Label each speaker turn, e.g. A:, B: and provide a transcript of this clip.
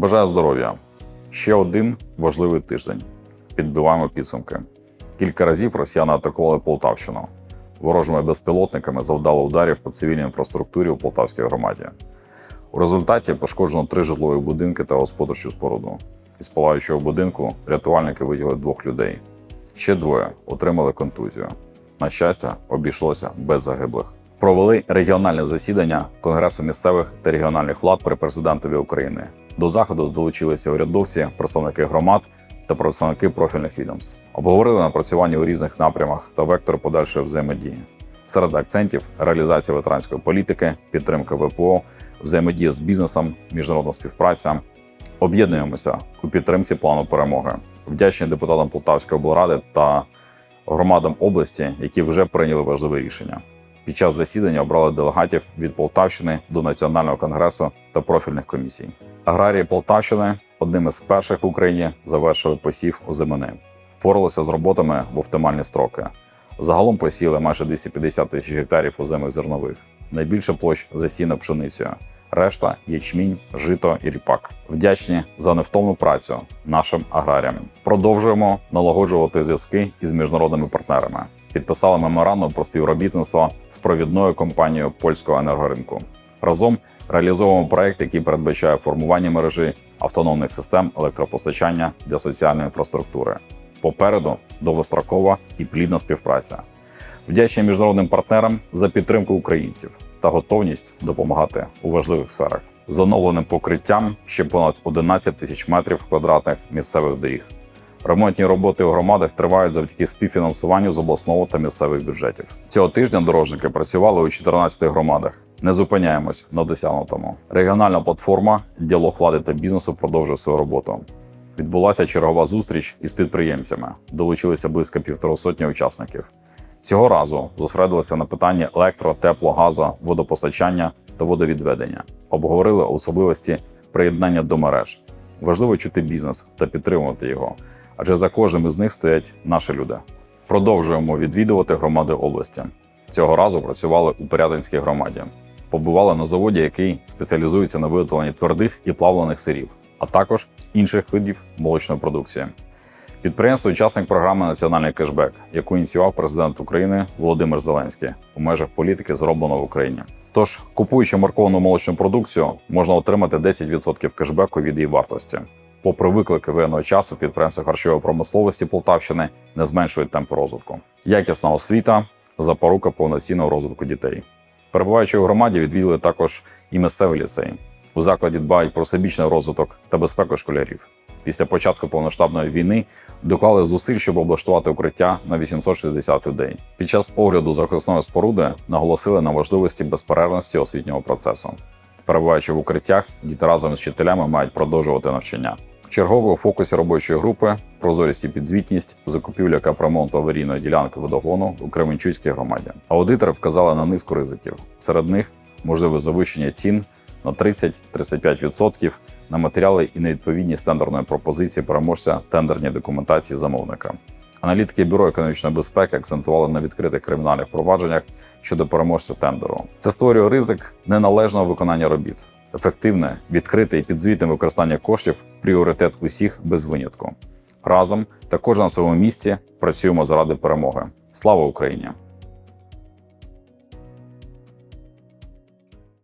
A: Бажаю здоров'я. Ще один важливий тиждень. Підбиваємо підсумки. Кілька разів росіяни атакували Полтавщину. Ворожими безпілотниками завдали ударів по цивільній інфраструктурі у Полтавській громаді. У результаті пошкоджено три житлові будинки та господарчу споруду. Із палаючого будинку рятувальники виділи двох людей. Ще двоє отримали контузію. На щастя, обійшлося без загиблих. Провели регіональне засідання Конгресу місцевих та регіональних влад при президентові України. До заходу долучилися урядовці, представники громад та представники профільних відомств. Обговорили напрацювання у різних напрямах та вектори подальшої взаємодії. Серед акцентів реалізація ветеранської політики, підтримка ВПО, взаємодія з бізнесом, міжнародна співпраця. Об'єднуємося у підтримці плану перемоги. Вдячні депутатам Полтавської облради та громадам області, які вже прийняли важливе рішення. Під час засідання обрали делегатів від Полтавщини до Національного конгресу та профільних комісій. Аграрії Полтавщини одним із перших в Україні завершили посів у зимини. Впоралися з роботами в оптимальні строки. Загалом посіяли майже 250 тисяч гектарів озимих зернових. Найбільша площ засіяна пшеницею. Решта ячмінь, жито і ріпак. Вдячні за невтомну працю нашим аграріям. Продовжуємо налагоджувати зв'язки із міжнародними партнерами. Підписали меморандум про співробітництво з провідною компанією польського енергоринку. Разом реалізовуємо проект, який передбачає формування мережі автономних систем електропостачання для соціальної інфраструктури. Попереду довгострокова і плідна співпраця. Вдячні міжнародним партнерам за підтримку українців та готовність допомагати у важливих сферах. З оновленим покриттям ще понад 11 тисяч метрів квадратних місцевих доріг. Ремонтні роботи у громадах тривають завдяки співфінансуванню з обласного та місцевих бюджетів. Цього тижня дорожники працювали у 14 громадах. Не зупиняємось на досягнутому. Регіональна платформа діалог влади та бізнесу продовжує свою роботу. Відбулася чергова зустріч із підприємцями. Долучилися близько півтора сотні учасників. Цього разу зосередилися на питанні електро, тепло, газу, водопостачання та водовідведення. Обговорили особливості приєднання до мереж. Важливо чути бізнес та підтримувати його, адже за кожним із них стоять наші люди. Продовжуємо відвідувати громади області. Цього разу працювали у Порядинській громаді. Побували на заводі, який спеціалізується на виготовленні твердих і плавлених сирів, а також інших видів молочної продукції. Підприємство учасник програми Національний кешбек, яку ініціював президент України Володимир Зеленський у межах політики зроблено в Україні. Тож, купуючи марковану молочну продукцію, можна отримати 10% кешбеку від її вартості. Попри виклики воєнного часу, підприємства харчової промисловості Полтавщини не зменшують темпу розвитку. Якісна освіта запорука повноцінного розвитку дітей. Перебуваючи у громаді, відвідали також і місцевий ліцей. У закладі дбають про всебічний розвиток та безпеку школярів. Після початку повноштабної війни доклали зусиль, щоб облаштувати укриття на 860 людей. Під час огляду захисної споруди наголосили на важливості безперервності освітнього процесу. Перебуваючи в укриттях, діти разом з вчителями мають продовжувати навчання. Чергово у фокусі робочої групи прозорість і підзвітність, закупівля капремонту аварійної ділянки водогону у Кременчуцькій громаді. Аудитори вказали на низку ризиків. Серед них можливе завищення цін на 30-35% на матеріали і невідповідність тендерної пропозиції переможця тендерній документації замовника. Аналітики бюро економічної безпеки акцентували на відкритих кримінальних провадженнях щодо переможця тендеру. Це створює ризик неналежного виконання робіт. Ефективне, відкрите і підзвітне використання коштів пріоритет усіх без винятку. Разом також на своєму місці працюємо заради перемоги. Слава Україні!